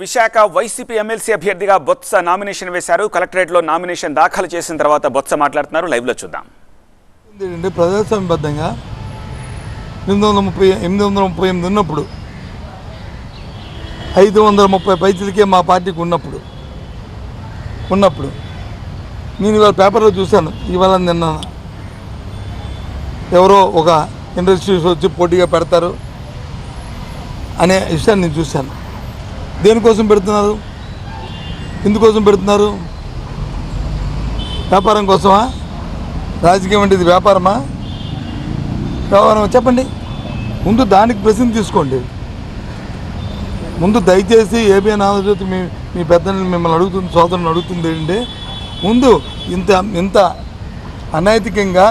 Visakha YCP MLC అభ్యర్థిగా Botsa nomination వేశారు. కలెక్టరేట్లో నామినేషన్ దాఖలు చేసిన తర్వాత బొత్స మాట్లాడుతున్నారు. లైవ్లో చూద్దాం. ఏంటంటే ప్రజాస్వామ్యబద్ధంగా ఎనిమిది వందల ముప్పై ఎనిమిది వందల ముప్పై ఎనిమిది ఉన్నప్పుడు ఐదు వందల ముప్పై పైసలకే మా పార్టీకి ఉన్నప్పుడు ఉన్నప్పుడు నేను ఇవాళ పేపర్లో చూశాను. ఇవాళ నిన్న ఎవరో ఒక ఇండస్ట్రీస్ వచ్చి పోటీగా పెడతారు అనే విషయాన్ని నేను చూశాను. దేనికోసం పెడుతున్నారు? ఎందుకోసం పెడుతున్నారు? వ్యాపారం కోసమా? రాజకీయం అంటే ఇది వ్యాపారమా? వ్యవహారమా చెప్పండి. ముందు దానికి ప్రశ్న తీసుకోండి. ముందు దయచేసి ఏబిఎన్ ఆంధ్రజ్యోతి మీ మీ పెద్దల్ని మిమ్మల్ని అడుగుతుంది సోదరుని అడుగుతుంది ఏంటంటే ముందు ఇంత ఇంత అనైతికంగా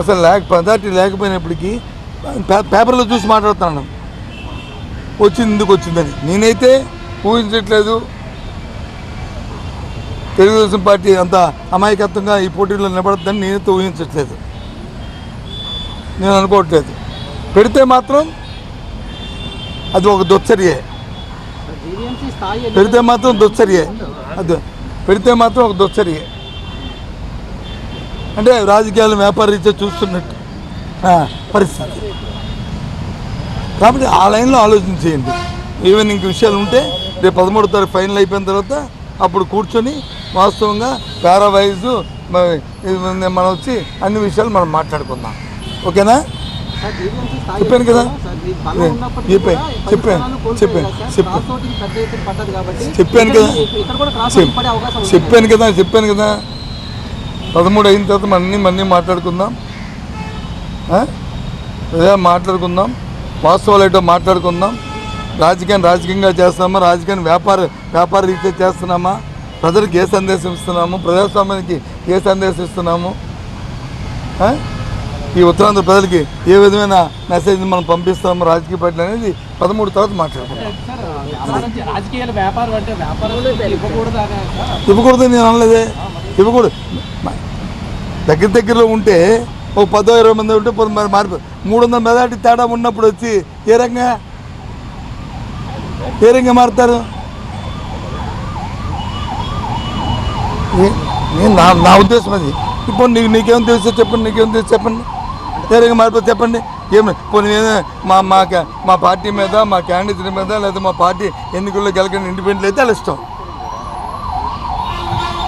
అసలు లేక పదార్థి లేకపోయినప్పటికీ పేపర్లో చూసి మాట్లాడుతున్నాను. వచ్చింది ఎందుకు వచ్చిందని. నేనైతే ఊహించట్లేదు. తెలుగుదేశం పార్టీ అంత అమాయకత్వంగా ఈ పోటీలో నిలబడద్దని నేనైతే ఊహించట్లేదు. నేను అనుకోవట్లేదు. పెడితే మాత్రం అది ఒక దుచ్చర్యే. పెడితే మాత్రం దుచ్చర్యే. అది పెడితే మాత్రం ఒక దుచ్చర్యే. అంటే రాజకీయాలు వ్యాపార రీత్యా చూస్తున్నట్టు పరిస్థితి. కాబట్టి ఆ లైన్లో ఆలోచన చేయండి. ఈవెన్ ఇంక విషయాలు ఉంటే రేపు పదమూడు తారీఖు ఫైనల్ అయిపోయిన తర్వాత అప్పుడు కూర్చొని వాస్తవంగా పారావైజ్ మనం వచ్చి అన్ని విషయాలు మనం మాట్లాడుకుందాం. ఓకేనా? చెప్పాను కదా. చెప్పాను, చెప్పాను, చెప్పాను. చెప్పాను. కదా. చెప్పాను కదా చెప్పాను కదా. పదమూడు అయిన తర్వాత మన్నీ మన్నీ మాట్లాడుకుందాం. మాట్లాడుకుందాం. వాస్తవాలు ఏంటో మాట్లాడుకుందాం. రాజకీయాన్ని రాజకీయంగా చేస్తున్నామా? రాజకీయాన్ని వ్యాపార వ్యాపార రీత్యా చేస్తున్నామా? ప్రజలకు ఏ సందేశం ఇస్తున్నాము? ప్రజాస్వామ్యానికి ఏ సందేశం ఇస్తున్నాము? ఆ? ఈ ఉత్తరాంధ్ర ప్రజలకి ఏ విధమైన మెసేజ్ మనం పంపిస్తున్నాము? రాజకీయ పార్టీలు అనేది పదమూడు తర్వాత వ్యాపారం ఇవ్వకూడదు నేను అనలేదే. ఇవ్వకూడదు. దగ్గర దగ్గరలో ఉంటే ఒక పదో ఇరవై మంది ఉంటే పది మరి మారిపో మూడు వందల మెజార్టీ తేడా ఉన్నప్పుడు వచ్చి ఏ రంగా ఏ రంగా మారుతారు? నా నా ఉద్దేశం అది. ఇప్పుడు నీకు నీకేం తెలుసో చెప్పండి నీకేం తెలుసు చెప్పండి. ఏ రంగా మారిపోతే చెప్పండి ఏమి పోనీ మా మా మా పార్టీ మీద మా క్యాండిడేట్ మీద లేదా మా పార్టీ ఎన్నికల్లో గెలకని ఇండిపెండెంట్ అయితే వాళ్ళ ఇష్టం.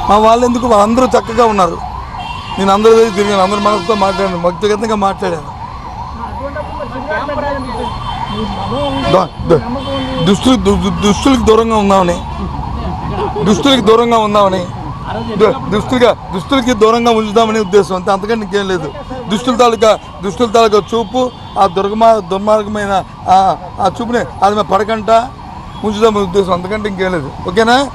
మా వాళ్ళు ఎందుకు? వాళ్ళందరూ చక్కగా ఉన్నారు. నేను అందరూ దగ్గర తిరిగాను అందరూ మనసుతో మాట్లాడాను. వ్యక్తిగతంగా మాట్లాడాను. దుస్తులు దు- దుస్తులకు దూరంగా ఉందామని. దుస్తులకి దూరంగా ఉందామని. దు- దుస్తులుగా దుస్తులకి దూరంగా ఉంచుదామని ఉద్దేశం. అంతే అంతకంటే ఇంకేం లేదు. దుస్తుల తాలూకా దుస్తుల తాలూకా చూపు ఆ దుర్గమా దుర్మార్గమైన ఆ చూపుని అది మేము పడకంట ఉంచుదామని ఉద్దేశం. అంతకంటే ఇంకేం లేదు. ఓకేనా?